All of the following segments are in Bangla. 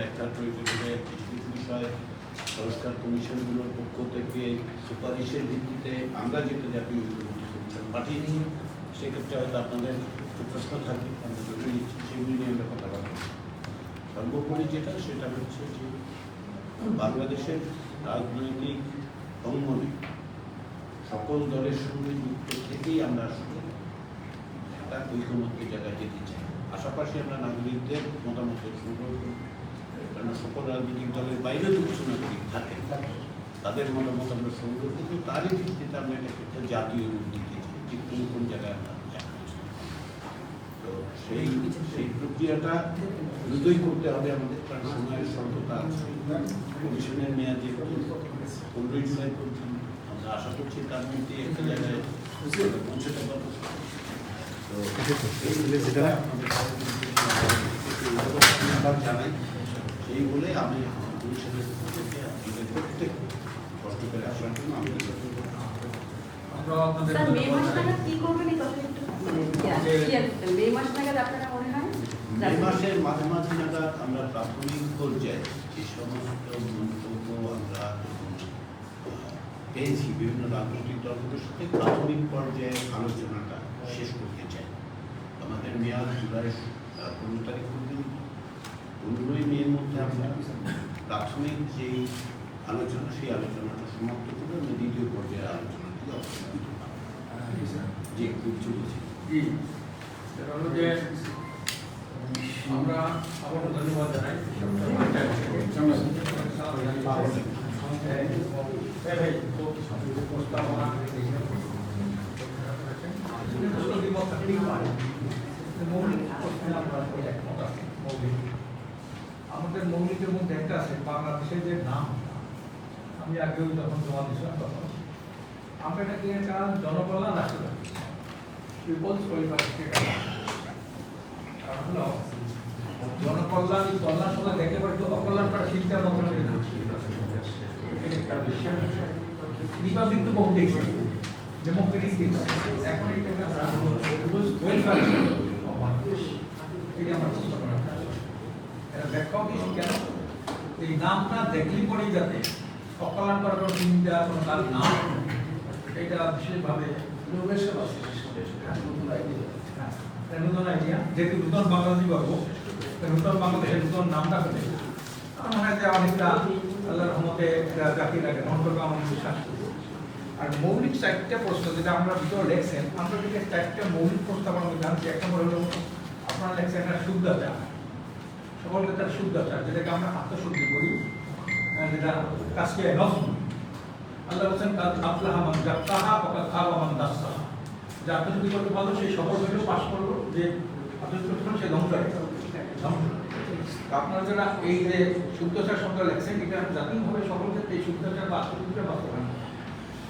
ব্যাখ্যার প্রয়োজন হবে কিছু কিছু বিষয় সংস্কার কমিশনগুলোর পক্ষ থেকে সুপারিশের ভিত্তিতে আমরা যেটা জাতীয় ঐক্যমত্য কমিশন সেক্ষেত্রে হয়তো আপনাদের প্রশ্ন থাকবে, আমরা নিচ্ছি সেগুলি নিয়ে আমরা কথা বলব। সর্বোপরি যেটা, সেটা হচ্ছে যে বাংলাদেশের রাজনৈতিক অঙ্গনে সকল দলের সঙ্গে যুক্ত থেকেই আমরা আসলে একটা ঐকমত্যের জায়গায় যেতে চাই। পাশাপাশি আমরা নাগরিকদের মতামতের সংগ্রহ করি কারণ সকল রাজনৈতিক দলের বাইরেও তো কিছু থাকে। তাদের মতামত আমরা সংগ্রহ করি তারই ভিত্তিতে আমরা এটাকে একটা জাতীয় রূপ দিতে যে কোন কোন জায়গায় আমরা তো সেই সেই প্রক্রিয়াটা দ্রুতই করতে হবে আমাদের, কারণ সময়ের স্বল্পতা আছে। কমিশনের পনেরোই জুলাই পর্যন্ত, আমরা আশা করছি তার মধ্যে একটা জায়গায় পৌঁছতে পারব। তো ধন্যবাদ জানাই সেই বলে আমি আমার থেকে আপনাদের প্রত্যেক কষ্ট করে আসার জন্য আমি আমরা আপনাদের মে মাস নাগাদ কি করবেন এই কথা একটু? মানে clear করতেন। মে মাস নাগাদ আপনারা মনে হয়? মে মাসের মাঝামাঝি নাগাদ আমরা প্রাথমিক পর্যায়ে যে সমস্ত মন্তব্য আমরা পেয়েছি বিভিন্ন রাজনৈতিক দলগুলোর সাথে প্রাথমিক পর্যায়ে আলোচনাটা শেষ করতে চাই। আমাদের মেয়াদ জুলাই পনেরো তারিখ পনেরোই মের মধ্যে আমরা প্রাথমিক যেই আলোচনা সেই আলোচনাটা সমাপ্ত করে আমরা দ্বিতীয় পর্যায়ে আলোচনা থেকে পাবো। যে খুব চলেছে যে আমরা আবার ধন্যবাদ জানাই। ভাই, তো প্রস্তাবনা মৌলিক প্রশ্নে আমরা একমত আছি, মৌলিক। আমাদের মৌলিকের মধ্যে একটা আছে বাংলাদেশের যে নাম। আমি আগেও যখন জমা দিয়েছিলাম তখন। আমরা এটাকে একটা জনকল্যাণ রাষ্ট্র পিপলস ওয়েলফেয়ার কারণ হলো জনকল্যাণ কল্যাণ সবাই দেখে পারে তো অকল্যাণ করা শিক্ষা মন্ত্রণ রিপাবলিক তো বহু দেখছি ডেমোক্রেটিক এখন এটা ওয়েলফেয়ার এটা আমার চেষ্টা এই নামটা দেখলেই পরেই যাতে অকল্যাণ করার কোনো চিন্তা কোনো কাজ না হয়, এটা বিশেষভাবে আছে হ্যাঁ, নতুন আইডিয়া যেহেতু নতুন বাংলাদেশি পাবো নতুন বাংলাদেশের নতুন নামটা হলে আমার মনে হয় যে অনেকটা আল্লাহ রহমতে জাতিটাকে গ্রহণ করবে আমার বিশ্বাস আর মৌলিক চারটা প্রশ্ন যেটা আমরা ভিতরে লেখছেন আমরা চারটা মৌলিক প্রস্তাবনা জানছি এক নম্বর হলো আপনারা লেখছেন একটা শুদ্ধাচার সকলকে তার শুদ্ধাচার যেটাকে আমরা আত্মশুদ্ধি করি যেটা কাজকে নষ্ট আল্লাহ বলছেন কাদ আফলাহা মান জাক্কাহা ওয়া কাদ খাবা মান দাসসাহা যে আত্মশুদ্ধি করতে পারল সেই সফল হইলেও পাশ করল যে আত্মশুদ্ধি করতে পারল সে ধ্বংস হয়ে আপনারা যারা এই যে শুদ্ধচার শব্দ লেখছেন এটা জাতীয়ভাবে সকল ক্ষেত্রে এই শুদ্ধচার বা আত্মশুদ্ধিটা বাস্তবায়ন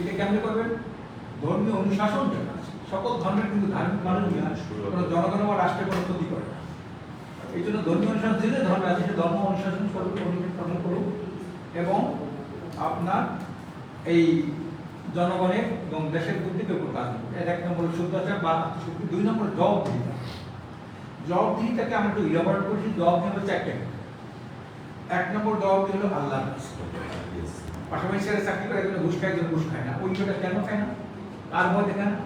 এটা কেমনে করবেন? ধর্মীয় অনুশাসন যেটা সকল ধর্মের কিন্তু ধার্মিক মানুষ জনগণ বা রাষ্ট্রের কোনো ক্ষতি করে না। এই জন্য ধর্মীয় অনুশাসন দিলে ধর্ম আছে, ধর্ম অনুশাসন করবে অনুসরণ করুক এবং আপনার এই জনগণের এবং দেশের বুদ্ধিকে উপর কাজ করবে এর এক নম্বর শুদ্ধাচার বা দুই নম্বর জবাবদিহিতা। জবাবদিহিতাকে আমরা একটু ইলাবোরেট করছি জবাবদিহি হচ্ছে একটা এক নম্বর জবাবদিহি হলো আল্লাহর কাছে। পাশাপাশি ছেলে চাকরি করে একজন ঘুষ খায়, একজন ঘুষ খায় না। ওইটা কেন খায় না? কার ভয় দেখে না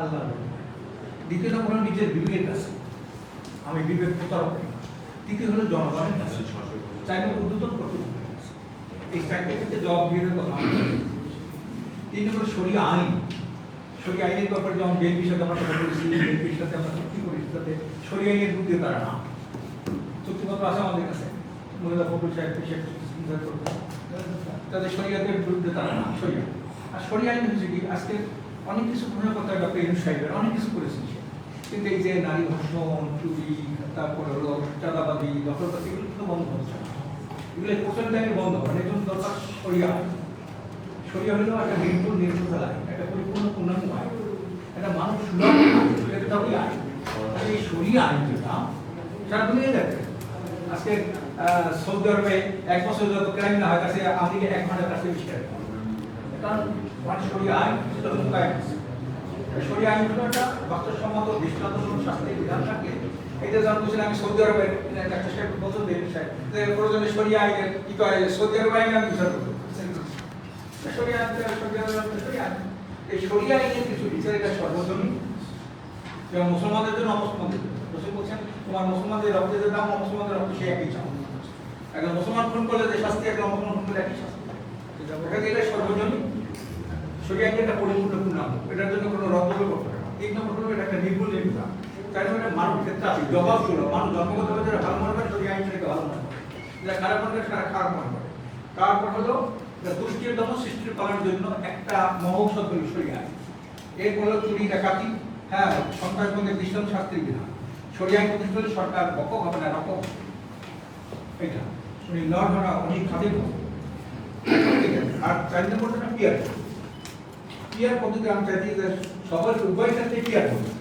আল্লাহ দ্বিতীয় নম্বর নিজের বিবেকের কাছে। আমি বিবেক প্রতারক। তৃতীয় হলো জনগণের কাছে চাইলে উদ্বোধন করতে এই চারটে ক্ষেত্রে জবাব দিয়ে কথা। তিন নম্বর সরিয়া আইন। সরিয়া আইনের ব্যাপারে যেমন বিএনপির সাথে আমরা কথা বলেছি বিএনপির সাথে আমরা চুক্তি করেছি তাতে সরিয়া আইনের বিরুদ্ধে তারা না। চুক্তিপত্র আছে আমাদের কাছে। মহিলা ফকুল সাহেব করতে তাদের শরিয়াতের বিরুদ্ধে তারা না শরিয়া আর শরিয়া আইন হচ্ছে কি, আজকে অনেক কিছু ঘোষণা করতে ডক্টর ইনু সাহেবের অনেক কিছু করেছেন। সে কিন্তু এই যে নারী ধর্ষণ, চুরি তারপরে হলো চাঁদাবাদী দখলবাদী এগুলো কিন্তু বন্ধ হচ্ছে এগুলো প্রচণ্ড টাইমে বন্ধ হবে এর জন্য দরকার শরিয়া আইন। শরিয়া হলো একটা নির্ভুল আইন একটা পরিপূর্ণ পূর্ণাঙ্গ আইন একটা মানুষ সুলভ আইন আর এই শরিয়া আইন যেটা সারা দুনিয়া দেখে আজকে সৌদি আরবে এক বছর যত ক্রাইম না হয় কাছে আমেরিকা এক ঘণ্টার কাছে বেশি হয়। কারণ মানে শরিয়া আইন আছে। শরিয়া আইন একটা বাস্তবসম্মত দৃষ্টান্তমূলক শাস্তির বিধান থাকে। এটা যখন বলছেন আমি সৌদি আরবের ডাক্তার সাহেব বলছেন যে প্রয়োজনে সরিয়ে আইনের কি কয় সৌদি আরব আইনে আমি বিচার করব। সরিয়ে আনতে সৌদি আরব আইন এই সরিয়ে আইনের কিছু বিচার এটা সর্বজনীন এবং মুসলমানদের জন্য অমুসলমানদের জন্য। বলছেন তোমার মুসলমানদের রক্তের যে দাম, অমুসলমানদের রক্ত সে একই চাও একজন মুসলমান খুন করলে যে শাস্তি, একজন মুসলমান খুন করলে একই শাস্তি। এটা সর্বজনীন? শরিয়া একটা পরিপূর্ণ পূর্ণাঙ্গ এটার জন্য কোনো রদ্দ করতে হবে তিন নম্বর এটা একটা নির্ভুল নির্ভুল তাই জন্য এটা ক্ষেত্রে আছে, জবাব ছিল মানুষ জন্মগতভাবে যারা ভালো মনে করে আইন সেটাকে ভালো মনে করে। যারা খারাপ মনে করে তারা খারাপ মনে করে। তারপর হলো দুষ্টির দম সৃষ্টি করার জন্য একটা মহৌষধ হলো শরিয়া আইন এরপর হলো চুরি, ডাকাতি হ্যাঁ সন্ত্রাসবন্ধে দৃশ্যম শাস্তির বিধান। শরিয়া আইন প্রতিষ্ঠা সরকার বকক হবে না রকম এটা। শুনি লড় ধরা অনেক খাদের আর চার নম্বরটা পিয়ার পিয়ার পদ্ধতি আমি চাইছি যে সবার উভয় ক্ষেত্রে পিয়ার পদ্ধতি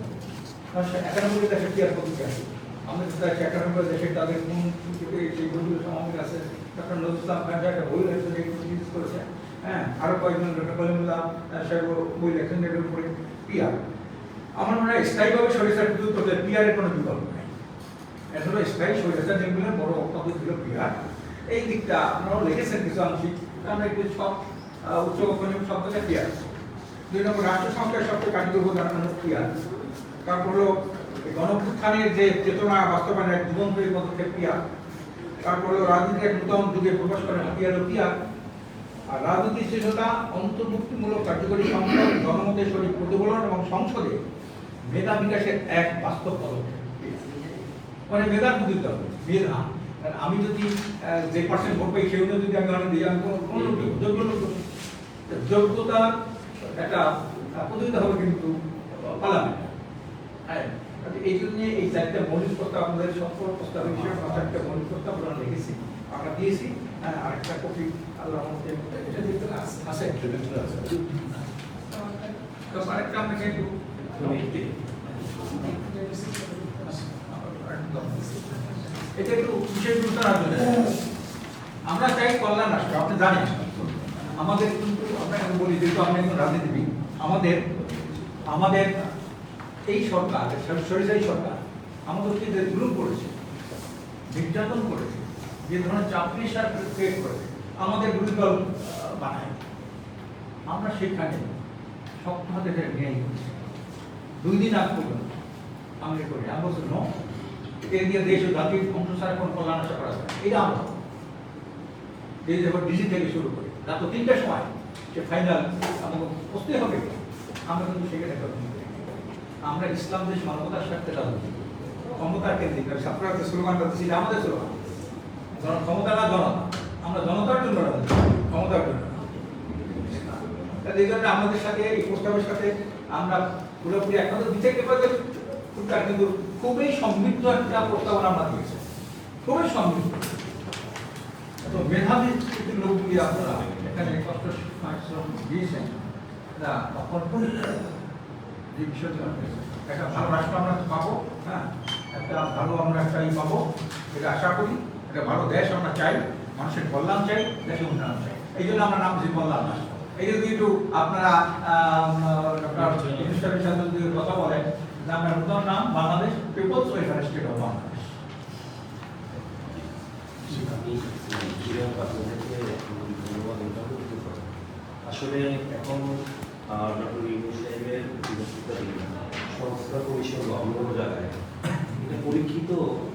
একানব্বই দেশে পিয়ার পদ্ধতি আছে। আমাদের দেশে একানব্বই দেশে তাদের কোন সেই বইগুলো সমাবেশ আছে ডক্টর নজরুল ইসলাম খান একটা বই এগুলো জিজ্ঞেস করেছে। হ্যাঁ আরও কয়েকজন ডক্টর কলিমুল্লাহ সাহেব বই লেখছেন এটার উপরে পিয়ার আমার মনে হয় স্থায়ীভাবে সরিষার বিদ্যুৎ করতে পিয়ারের কোনো বিকল্প নেই। হলো স্থায়ী সরিষা যেগুলোর বড় পদ্ধতি হলো পিয়ার এই দিকটা আপনারাও লিখেছেন কিছু আংশিক আমরা একটু সব উচ্চ সব জায়গায় পিয়ার দুই নম্বর, রাষ্ট্র সংস্কার সবচেয়ে কার্যকর হলো পিয়ার তারপর হলো এই যে চেতনা, বাস্তবায়নের এক তৈরি পদক্ষেপ পিয়ার তারপর হলো রাজনীতির এক নূতন যুগে প্রকাশ করে হাতিয়ার পিয়ার আর রাজনীতির শ্রেষ্ঠতা অন্তর্ভুক্তিমূলক কার্যকরী সংসদ জনমতের সঠিক প্রতিফলন এবং সংসদে মেধা বিকাশের এক বাস্তব পদক্ষেপ। মানে মেধা বুঝতে হবে, মেধা। আমি যদি যে পার্সেন্ট ভোট পাই অনুযায়ী যদি আমি ধরেন দিই আমি কোনো যোগ্য যোগ্যতা একটা প্রতিযোগিতা হবে কিন্তু হ্যাঁ এই জন্য এই চারটা মৌলিক প্রস্তাব আমাদের সকল প্রস্তাব হিসেবে আমরা মৌলিক প্রস্তাব আমরা লিখেছি, আমরা দিয়েছি হ্যাঁ আরেকটা কপি আল্লাহ এটা দিতে আছে। এটা একটু বিশেষ আমরা চাই কল্যাণ রাষ্ট্র আপনি জানেন। আমাদের আপনাকে বলি, যেহেতু একজন রাজনীতিবিদ, আমাদের আমাদের এই সরকার, সরিষাই সরকার করেছে, নির্যাতন করেছে, যে ধরনের চাকরি সার ক্রিয়েট করেছে, আমাদের বিরোধী বানায়। আমরা সেখানে ন্যায় করেছি। দুই দিন আগ পর্যন্ত করি, আমি বলছি দেশ ও জাতির কোনো কল্যাণ আশা করা যায় এটা আমরা। এই ডিসি থেকে শুরু সময় সে ফাইনাল আমাকে হবে। আমরা কিন্তু সেখানে। আমরা ইসলাম দেশ মানবতার স্বার্থে ক্ষমতার কেন্দ্রিক দিচ্ছি এটা আমাদের স্লোগান। ক্ষমতা না জনতা আমরা জনতার জন্য ক্ষমতার জন্য এই জন্য আমাদের সাথে, এই প্রস্তাবের সাথে আমরা পুরোপুরি এখনও দিতে কিন্তু খুবই সমৃদ্ধ একটা প্রস্তাবনা আমরা দিয়েছি। খুবই সমৃদ্ধ। তো মেধাবী লোকগুলি আপনারা এখানে কষ্ট পরিশ্রম দিয়েছেন না অর্পণ যে বিষয়টি একটা ভালো রাষ্ট্র আমরা পাবো হ্যাঁ? একটা ভালো আমরা একটা ই পাবো, এটা আশা করি, একটা ভালো দেশ আমরা চাই, মানুষের কল্যাণ চাই দেশের উন্নয়ন চাই। এই জন্য আমরা নাম দিয়েছি কল্যাণ রাষ্ট্র। এই যদি একটু আপনারা ডক্টর সাথে যদি কথা বলেন, যে আমরা নতুন নাম Bangladesh people's welfare state of Bangladesh আসলে এখন ডক্টর ইউনু সাহেবের সংস্কার কমিশন বা অন্য জায়গায়। এটা পরীক্ষিত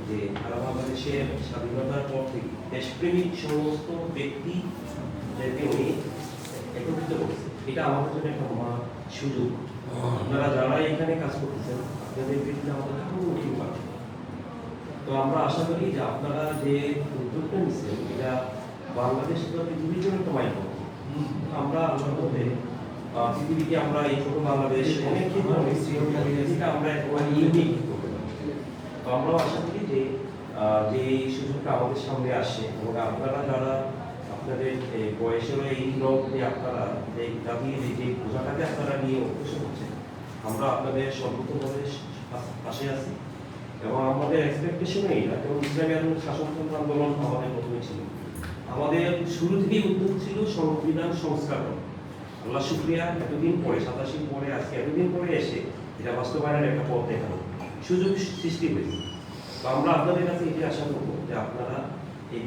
যে সারা বাংলাদেশের স্বাধীনতার পর থেকে দেশপ্রেমিক সমস্ত ব্যক্তি যাদেরকে উনি একত্রিত করছে এটা আমাদের জন্য একটা মহা সুযোগ। আপনারা যারা এখানে কাজ করতেছেন, আপনাদের বিরুদ্ধে আমাদের কোনো উঠি পাচ্ছে তো আমরা আশা করি যে আপনারা যে উদ্যোগটা নিচ্ছেন এটা বাংলাদেশ পৃথিবীর জন্য একটা মাইল আমরা আহ, পৃথিবীকে আমরা এই ছোট বাংলাদেশ অনেক ক্ষেত্রে আমরা ইউনিক করতে পারি। তো আমরাও আশা করি যে যে সুযোগটা আমাদের সামনে আসে এবং আপনারা যারা আপনাদের বয়সের এই লোক যে আপনারা যে দাবি যে বোঝাটাকে আপনারা নিয়ে অগ্রসর হচ্ছেন আমরা আপনাদের সর্বোত্তমভাবে পাশে আছি। আমাদের এক্সপেকটেশন এইটা এবং ইসলামী আন্দোলন শাসনতন্ত্র আন্দোলন আমাদের প্রথমে ছিল আমাদের শুরু থেকেই উদ্যোগ ছিল সংবিধান সংস্কার করা। আল্লাহ শুক্রিয়া, এতদিন পরে সাতাশি পরে, আজকে এতদিন পরে এসে এটা বাস্তবায়নের একটা পথ দেখানো সুযোগ সৃষ্টি হয়েছে। তো আমরা আপনাদের কাছে এটি আশা করব যে আপনারা এই